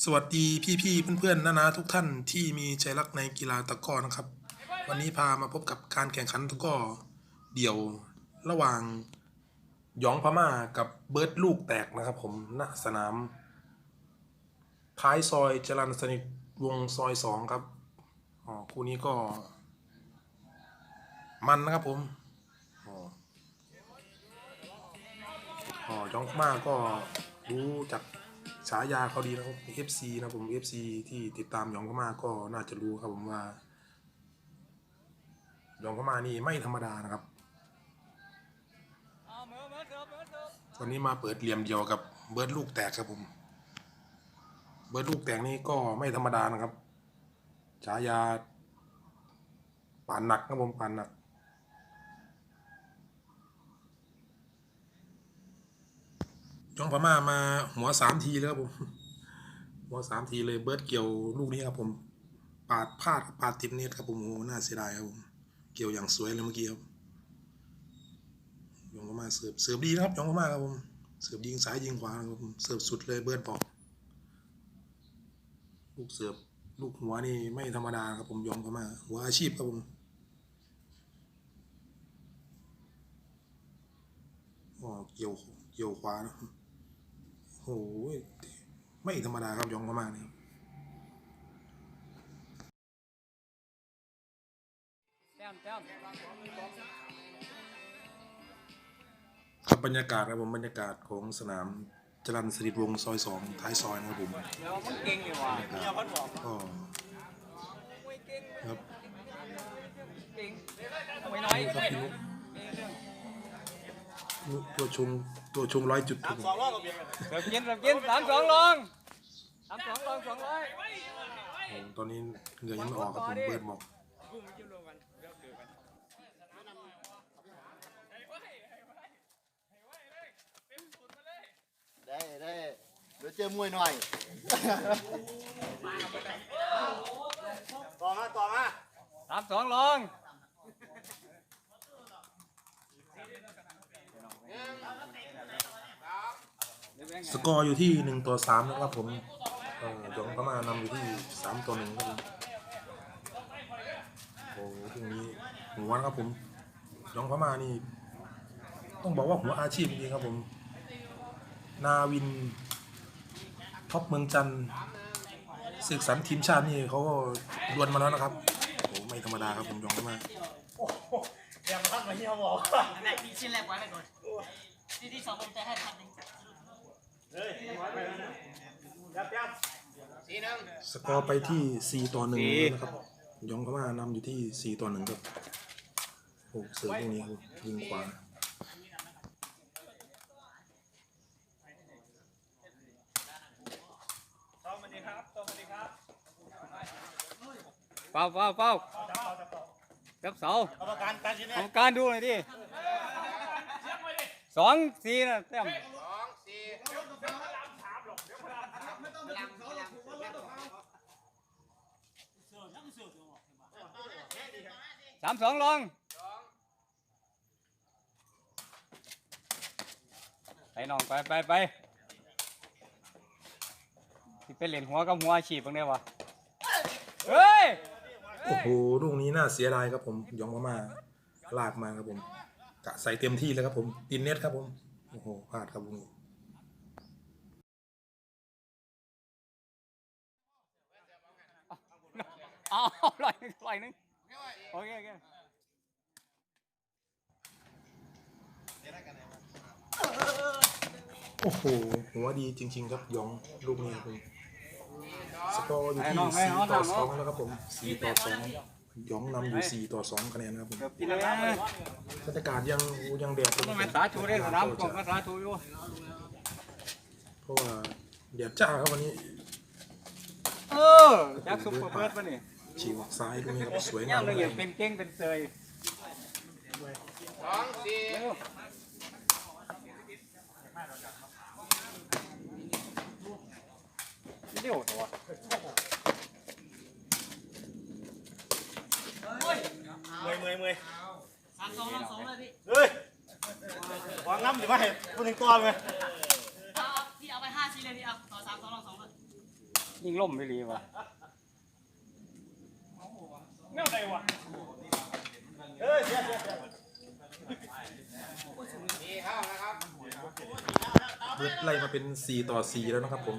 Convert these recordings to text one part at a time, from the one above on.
สวัสดีพี่ๆเพื่อนๆนานาทุกท่านที่มีใจรักในกีฬาตะก้อนะครับ วันนี้พามาพบกับการแข่งขันตะก้อเดี่ยวระหว่างยองพม่ากับเบิร์ดลูกแตกนะครับ ผมณสนาม ท้ายซอยจรันสนิทวงซอยสองครับอ๋อคู่นี้ก็ มันนะครับผมอ๋อยองพม่าก็รู้จัก ฉายาเขาดีนะครับ FC นะผม FC ที่ติดตามยองเข้ามาก็น่าจะรู้ครับผมว่ายองเข้ามานี่ไม่ธรรมดานะครับ วันนี้มาเปิดเหลี่ยมเดียวกับเบิร์ดลูกแตกครับผม เบิร์ดลูกแตกนี่ก็ไม่ธรรมดานะครับ ฉายาป่านหนักครับผมป่านหนัก จ้องพม่ามาหัวสามทีแล้วครับผม หัวสามทีเลยเบิร์ดเกี่ยวลูกนี้ครับผม ปาดพลาดปาดติดเน็ตครับผมโอ้โหน่าเสียดายครับผม เกี่ยวอย่างสวยเลยเมื่อกี้ครับยองพม่าเสิร์ฟเสิร์ฟดีนะครับยองพม่าครับผม เสิร์ฟยิงซ้ายยิงขวาครับผม เสิร์ฟสุดเลยเบิร์ดบอก ลูกเสิร์ฟลูกหัวนี่ไม่ธรรมดาครับผมยองพม่าหัวอาชีพครับผมอ๋อเกี่ยวเกี่ยวขวานะ โอ้ยไม่ธรรมดาครับยองพม่านี่แต้มแต้มครับบรรยากาศครับผมบรรยากาศของสนามจรันสนิทวงศ์ซอยสองท้ายซอยนะครับผมเดี๋ยวมันเก่งดีว่ะก็ครับเก่งไม่น้อย ตัวชงตัวชงร้อยจุดครับผมเริ่มกินเริ่มกินสามสองลองสามสองลองสองร้อยโอ้ตอนนี้เหงื่อยังไม่ออกครับผมเบิร์ดบอก ได้ได้เดี๋ยวเจอมวยหน่อยต่อมาต่อมา สกอร์อยู่ที่หนึ่งต่อสามนะครับผมเออยองพม่านำอยู่ที่สามต่อหนึ่งครับผมโอ้ทีนี้หัวนะครับผมยองพม่านี่ ต้องบอกว่าหัวอาชีพจริงครับผม นาวินท็อปเมืองจันทร์ศึกสันทีมชาตินี่เขาก็ดวลมาแล้วนะครับโอ้ไม่ธรรมดาครับผมยองพม่า อันไหนที่ชิ้นแรกไว้ไปก่อนที่ที่สองผมจะให้พันหนึ่งสกอร์ไปที่สี่ต่อหนึ่งนะครับ ยองพม่านำอยู่ที่สี่ต่อหนึ่งครับโอ้เสือพวกนี้ครับยิงขวาเฝ้าเฝ้าเฝ้า จับเสากรรมการการชิ้นกนี้รรมการดูหน่อยดิสองสี่นะแต้มสามสองลองไปน้องไปไปไปที่เป็นเหรียญหัวกับหัวอาชีพบ้างเนี่ยวะเฮ้ย โอ้โหลูกนี้น่าเสียดายครับผมยองพม่าลากมาครับผมกะใส่เต็มที่เลยครับผมตินเน็ตครับผมโอ้โหพลาดครับลูกนี้เอาลอยหนึ่งลอยหนึ่งโอเคโอเคโอ้โห หัวดีจริง ๆ ครับยองลูกนี้ครับผม สกอร์อยู่ที่สี่ต่อสองแล้วครับผมสี่ต่อสองยองนำอยู่สี่ต่อสองคะแนนนะครับผมเกือบกินเลยนะบรรยากาศยังยังแดดอยู่ต้องเป็นสาธุได้สนามกองก็สาธุอยู่เพราะว่าแดดจ้าครับวันนี้ เออยักษ์ซุปเปอร์เบิร์ดมาเนี่ยฉีกออกซ้ายตรงนี้ครับสวยย่างามมละเอียดเป็นเก้งเป็นเซยสองสี่ เดี๋ยวตัวเมื่อยเมื่อยเมื่อยสามสองลองสองเลยพี่เฮ้ยวางน้ำหรือไม่พูดถึงตัวไหมเอาเอาพี่เอาไปห้าชิ้นเลยพี่เอาต่อสามสองลองสองเลยยิงล่มไปรีวะเฮ้ยเสียเสียเสียเบิร์ดไล่มาเป็นสี่ต่อสี่แล้วนะครับผม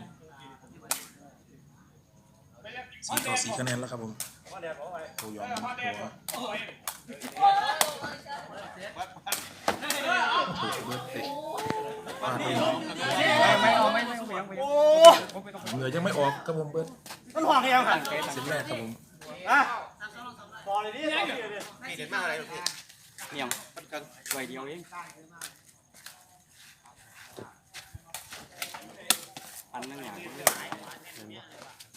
สี่ต่อสี่คะแนนแล้วครับผมมาเดี๋ยวขอไปโอยอมหัวถูกเบิร์ดเตะพลาดไปไม่เอาไม่ไม่เอาไปยังไปยังโอ้เหงื่อยังไม่ออกครับผมเบิร์ดมันห่วงยังหันเซตแรกครับผมอะต่อเลยดิต่อเลยดิพี่เด็ดมากอะไรลูกพี่เนี่ยไว้เดียวเองอันนั้นอย่าง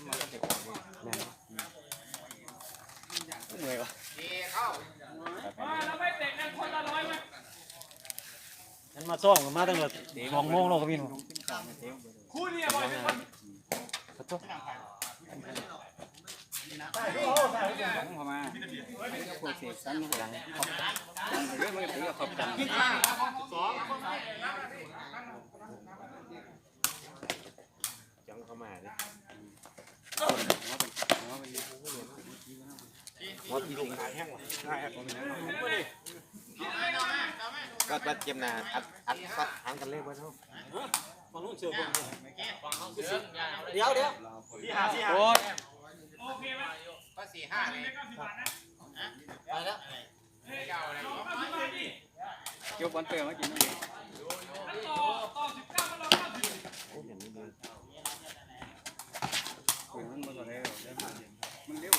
มันก็เด็กแม่เหนื่อยวะฉันมาซ่อมกันมาตั้งแต่สองโมงแล้วครับพี่หนุ่มของพม่าพวกเศษสั้นหลังเรื่องมันก็ถือว่าขอบจังจังเข้ามาเลย หมดลูกขาแห้งว่ะก็ก็เตรียมนาอัดอัดซัดหางกันเล่นไว้เท่าเดี๋ยวเดี๋ยวสี่ห้าสี่ห้าโอ้ยยกบอลเตอร์มากินนี่มั นมันเร็วมันเร็ว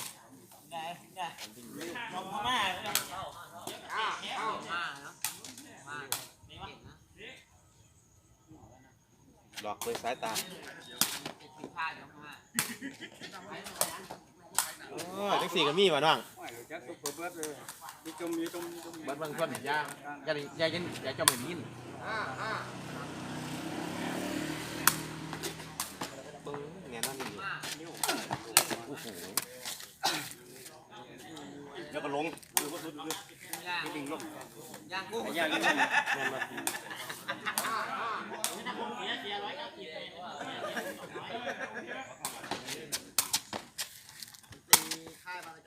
หลอกด้วยสายตาโอ้ยจังสี่ก็มีมาน้องจักตัวเบิดเลยยี่จมยี่จมยี่จมบางบางคนอย่าอย่าอย่ายินอย่าจมเหม็นยินปึ้งแน่นอนนี่โอ้โหเดี๋ยวก็ลงดูก็สุดดูย่างกุ้งย่างนี่แน่นอน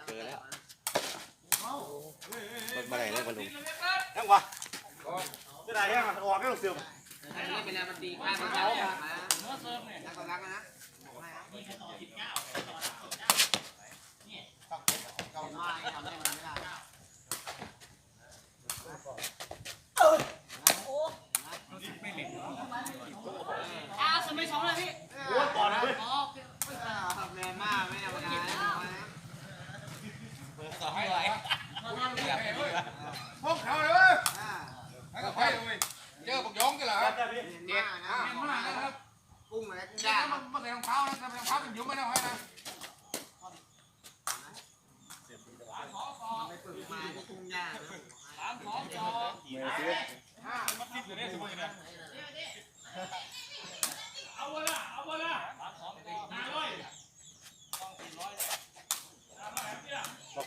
เจอแล้วมาไหนเลยบอลลูนแห้งวะจะได้แห้งอะออกให้ลงเสื่อมนี่เป็นแรงมันตีข้ามันเจ้ามาแล้วก็รักนะ ทำได้มันไม่ได้อ้าสมัยสองเลยพี่โอ้ยต่อนะเว้ยอ๋อแรงมากไม่ธรรมดาพวกเขาเลยเว้ยแล้วก็ไปเลยเจอผมย้องกันเหรอได้พี่เจ็ดนะเห็นมากนะครับ กุ้งอะไรกุ้งเดี๋ยย่าวงมันมันใส่รองเท้านะใส่รองเท้าเป็นยุ้งไม่ได้ให้นะไปฝึกมาที่กุ้งย่างหลอกหลอ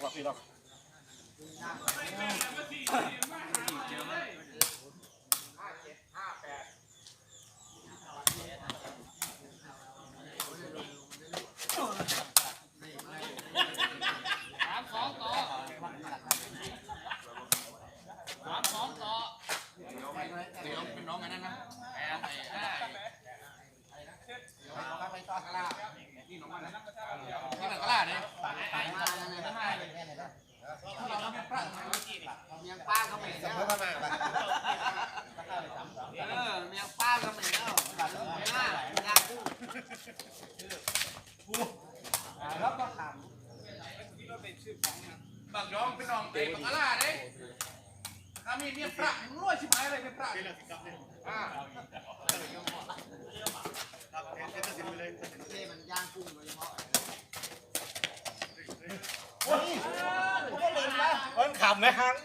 กพี่หลอก เป็นน้องไอ้นั่นนะแอนไอ้ไอ้ไปต่อกระลานี่น้องมันนะนี่มันกระลาเนี่ย ไปมาเลยนะ เราเป็นพระ เมียงป้าเขาเหม็นแล้ว เพิ่มมาบ้าง เออเมียงป้าเขาเหม็นแล้วย่างย่างกุ้ง บางย้องเป็นน้องไอ้กระลาเนี่ยถ้ามีเมียพ ระมึงรวยชิบหายอะไรเป็นพระอ่าเท่มันย่างกุ้งโดยเฉพาะมันขำไหมฮัน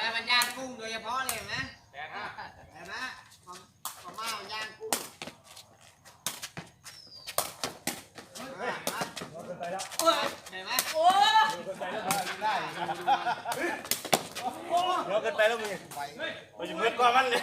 แล้วมันย่างกุ้งโดยเฉพาะเลยนไหมเห็นไหมพม่ามันย่างกุ้งเห็นไหม เดี๋ยวเกินไปแล้วมึงไปอยู่เมื่อก่อนมันเลย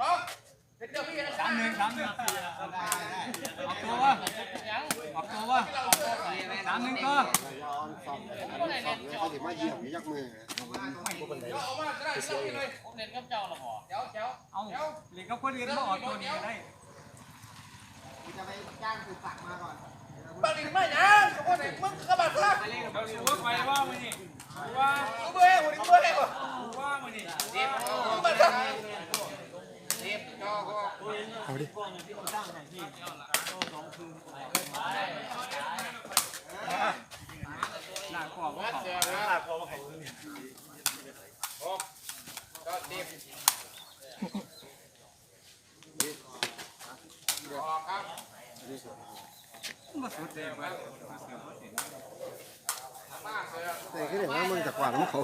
สามหนึ่งสามหนึ่งออกตัววะออกตัววะสามหนึ่งตัวเอาเหล็กกับคนอื่นมาออกตัวนี้ได้จะไปจ้างคือฝักมาก่อนบางทีไม่นะเขาบอกไหนมึงกระบาดครับเราถือว่าไปว่ามึงนี่ว่าเบื่อหัวดิเบื่อหัวว่ามึงนี่บัดครับ เอาดิหนักขอบว่าเสียนะหนักขอบว่าเขาหกก็สิบหัวครับมาสุดเต็มไปแต่ก็เดี๋ยวว่ามันจะกว่าน้ำเขา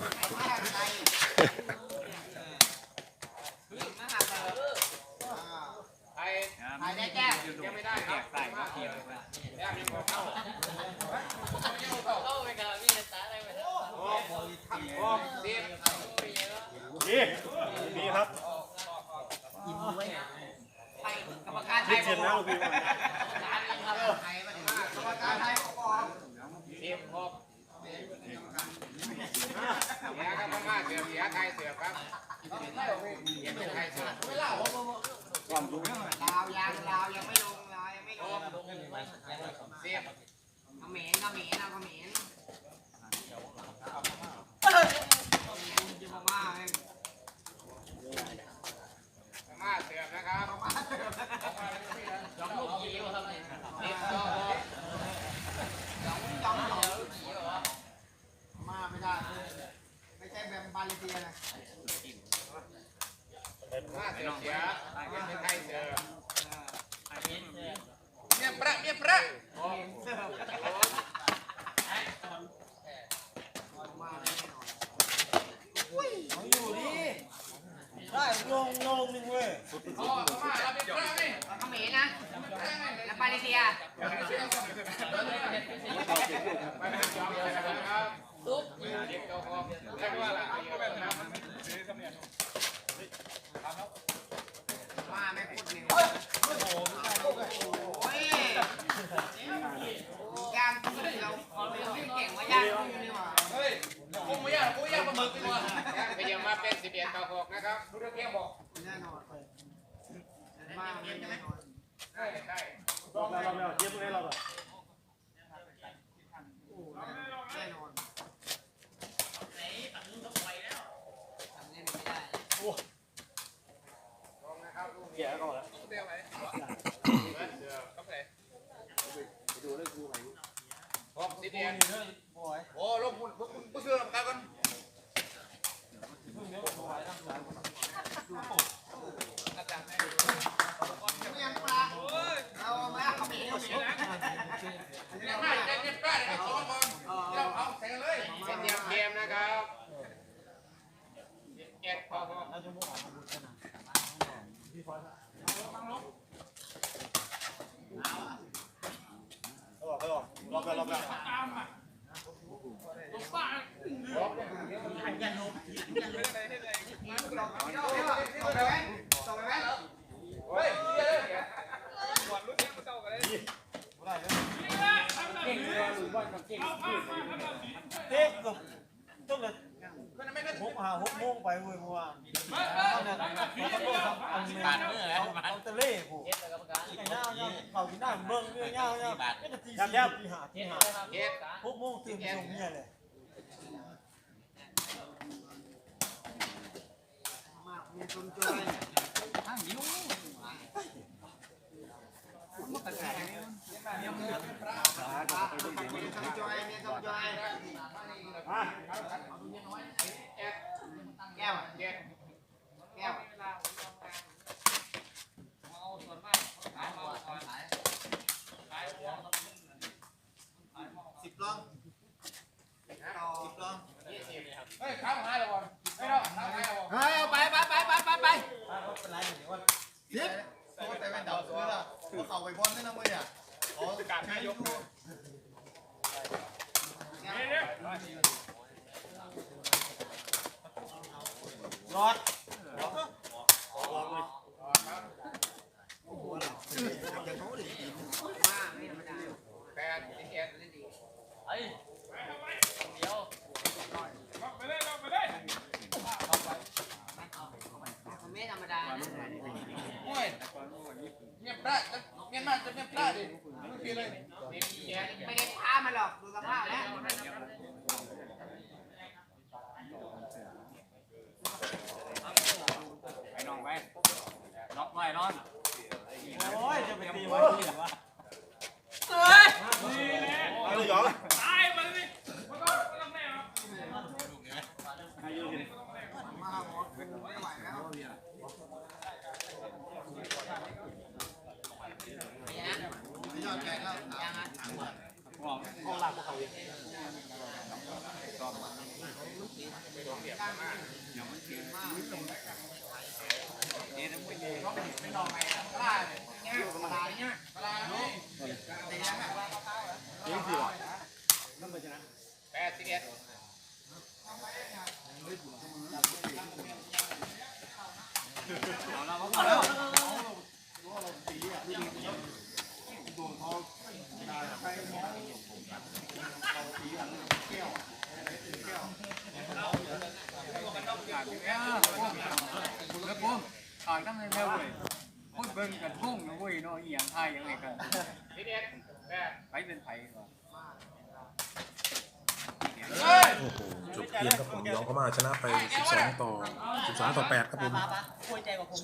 ถ่ายได้แก้ยงไม่ได้ครับใส่ก็เพียงแก้ยังพอเข้าเข้าไปกับพี่ตาอะไรไปแล้วโอ้โหดีดีดีครับยิ้มด้วยกรรมการไทยบอกกรรมการไทยบอกเตรียมครบ ครับดูเรื่องเพียบอกแน่นอนเลยมากแน่นอนได้ได้ลองเราเราเราเยี่ยมเลยเราแบบแน่นอนไหนฝั่งนู้นเขาปล่อยแล้วทำเล่นไม่ได้โอ้ลองนะครับลูกนี้เดี๋ยวก่อนนะเดี๋ยวไหนเดี๋ยวต้องไหนไปดูเรื่องกูไหนพร้อมนิดเดียวโอ้โหลูกคุณพวกคุณผู้เชื่อมกันกัน เด็กกับต้องเลยหกหาหกโมงไปเว้ยเมื่อวานตอนนั้นเขาก็ทำอันนึงเอาตะเล่ผูไอ้เน่าเนี่ยเขากินได้เบิ่งเรื่องเน่าเนี่ยนี่ก็ตีสี่ตีห้าตีห้าเอ็ดหกโมงตื่นส่งเมียเลยแก้วแก้วแก้วเฮ้ยข้ามหายแล้วบอลไม่รอดข้ามหายแล้วบอลเฮ้ยไปไปไปไปไปไปเป็นไรเนี่ยว่าทิปโอ้แต่เป็นดาวเสือละหัวเขาไปบอลนี่นะมึงอะอ๋อการนายก รอด แปดเอ็ด เขาไม่ธรรมดานะ โอ้ยเงียบได้เงียบมากจะเงียบได้ดิไม่คิดเลย ไม่ได้พามาหรอกดูสภาพแล้ว ไปน้องไปล็อกไว้นอน โอ้ยจะไปตีมันที่วะ ยอดแกงแล้ว ยังอะ ห้องหลักพวกเขาเอง แปดสิบเอ็ด แล้วผมอ่านน้ำในแมวเว้ยพูดเบิ่งกันพุ่งนะเว้ยเนาะอีหยังไทยยังไงกัน สิบเอ็ดแปด ไปเป็นไผวะ เฮ้ย โอ้โห จบเก